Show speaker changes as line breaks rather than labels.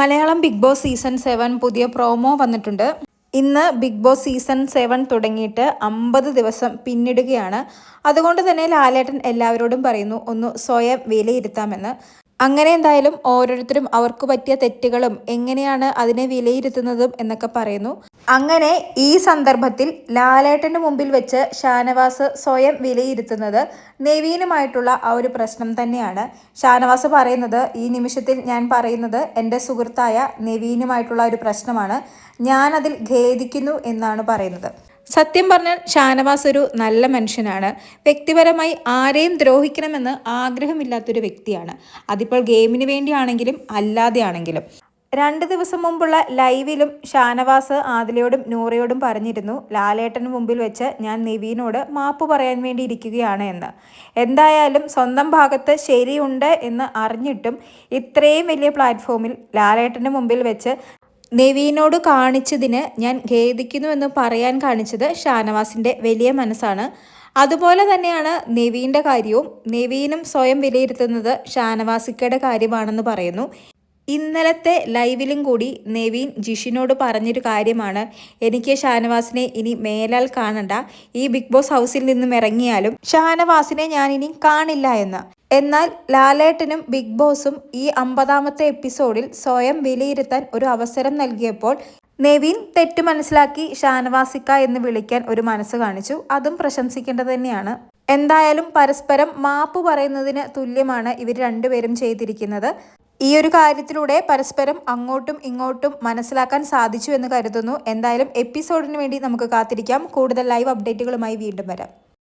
Malayalam Bigg Boss season seven പുതിയ promo വന്നിട്ടുണ്ട്. ഇന്ന് ബിഗ് ബോസ് സീസൺ സെവൻ തുടങ്ങിയിട്ട് അമ്പത് ദിവസം പിന്നിടുകയാണ്. അതുകൊണ്ട് തന്നെ ലാലേട്ടൻ എല്ലാവരോടും പറയുന്നു ഒന്ന് സ്വയം വിലയിരുത്താമെന്ന്. അങ്ങനെ എന്തായാലും ഓരോരുത്തരും അവർക്ക് പറ്റിയ തെറ്റുകളും എങ്ങനെയാണ് അതിനെ വിലയിരുത്തുന്നതും എന്നൊക്കെ പറയുന്നു. അങ്ങനെ ഈ സന്ദർഭത്തിൽ ലാലേട്ടന് മുമ്പിൽ വെച്ച് ഷാനവാസ് സ്വയം വിലയിരുത്തുന്നത് നെവീനുമായിട്ടുള്ള ആ ഒരു പ്രശ്നം തന്നെയാണ്. ഷാനവാസ് പറയുന്നത് ഈ നിമിഷത്തിൽ ഞാൻ പറയുന്നത് എന്റെ സുഹൃത്തായ നെവീനുമായിട്ടുള്ള ഒരു പ്രശ്നമാണ്. ഞാനതിൽ ഖേദിക്കുന്നു എന്നാണ് പറയുന്നത്. സത്യം പറഞ്ഞാൽ ഷാനവാസ് ഒരു നല്ല മനുഷ്യനാണ്. വ്യക്തിപരമായി ആരെയും ദ്രോഹിക്കണമെന്ന് ആഗ്രഹമില്ലാത്തൊരു വ്യക്തിയാണ്. അതിപ്പോൾ ഗെയിമിന് വേണ്ടിയാണെങ്കിലും അല്ലാതെയാണെങ്കിലും. രണ്ട് ദിവസം മുമ്പുള്ള ലൈവിലും ഷാനവാസ് ആദിലയോടും നൂറയോടും പറഞ്ഞിരുന്നു ലാലേട്ടന് മുമ്പിൽ വെച്ച് ഞാൻ നിവീനോട് മാപ്പ് പറയാൻ വേണ്ടി ഇരിക്കുകയാണ് എന്ന്. എന്തായാലും സ്വന്തം ഭാഗത്ത് ശരിയുണ്ട് എന്ന് അറിഞ്ഞിട്ടും ഇത്രയും വലിയ പ്ലാറ്റ്ഫോമിൽ ലാലേട്ടന് മുമ്പിൽ വെച്ച് നെവീനോട് കാണിച്ചതിന് ഞാൻ ഖേദിക്കുന്നു എന്ന് പറയാൻ കാണിച്ചത് ഷാനവാസിന്റെ വലിയ മനസ്സാണ്. അതുപോലെ തന്നെയാണ് നെവീന്റെ കാര്യവും. നെവീനും സ്വയം വിലയിരുത്തുന്നത് ഷാനവാസിക്കയുടെ കാര്യമാണെന്ന് പറയുന്നു. ഇന്നലത്തെ ലൈവിലും കൂടി നെവീൻ ജിഷിനോട് പറഞ്ഞൊരു കാര്യമാണ്. എനിക്ക് ഷാനവാസിനെ ഇനി മേലാൽ കാണണ്ട. ഈ ബിഗ് ബോസ് ഹൗസിൽ നിന്നും ഇറങ്ങിയാലും ഷാനവാസിനെ ഞാൻ ഇനി കാണില്ല എന്ന്. എന്നാൽ ലാലേട്ടനും ബിഗ് ബോസും ഈ അമ്പതാമത്തെ എപ്പിസോഡിൽ സ്വയം വിലയിരുത്താൻ ഒരു അവസരം നൽകിയപ്പോൾ നെവിൻ തെറ്റ് മനസ്സിലാക്കി ഷാനവാസിക്ക എന്ന് വിളിക്കാൻ ഒരു മനസ്സ് കാണിച്ചു. അതും പ്രശംസിക്കേണ്ടത് തന്നെയാണ്. എന്തായാലും പരസ്പരം മാപ്പ് പറയുന്നതിന് തുല്യമാണ് ഇവർ രണ്ടുപേരും ചെയ്തിരിക്കുന്നത്. ഈ ഒരു കാര്യത്തിലൂടെ പരസ്പരം അങ്ങോട്ടും ഇങ്ങോട്ടും മനസ്സിലാക്കാൻ സാധിച്ചു എന്ന് കരുതുന്നു. എന്തായാലും എപ്പിസോഡിന് വേണ്ടി നമുക്ക് കാത്തിരിക്കാം. കൂടുതൽ ലൈവ് അപ്ഡേറ്റുകളുമായി വീണ്ടും വരാം.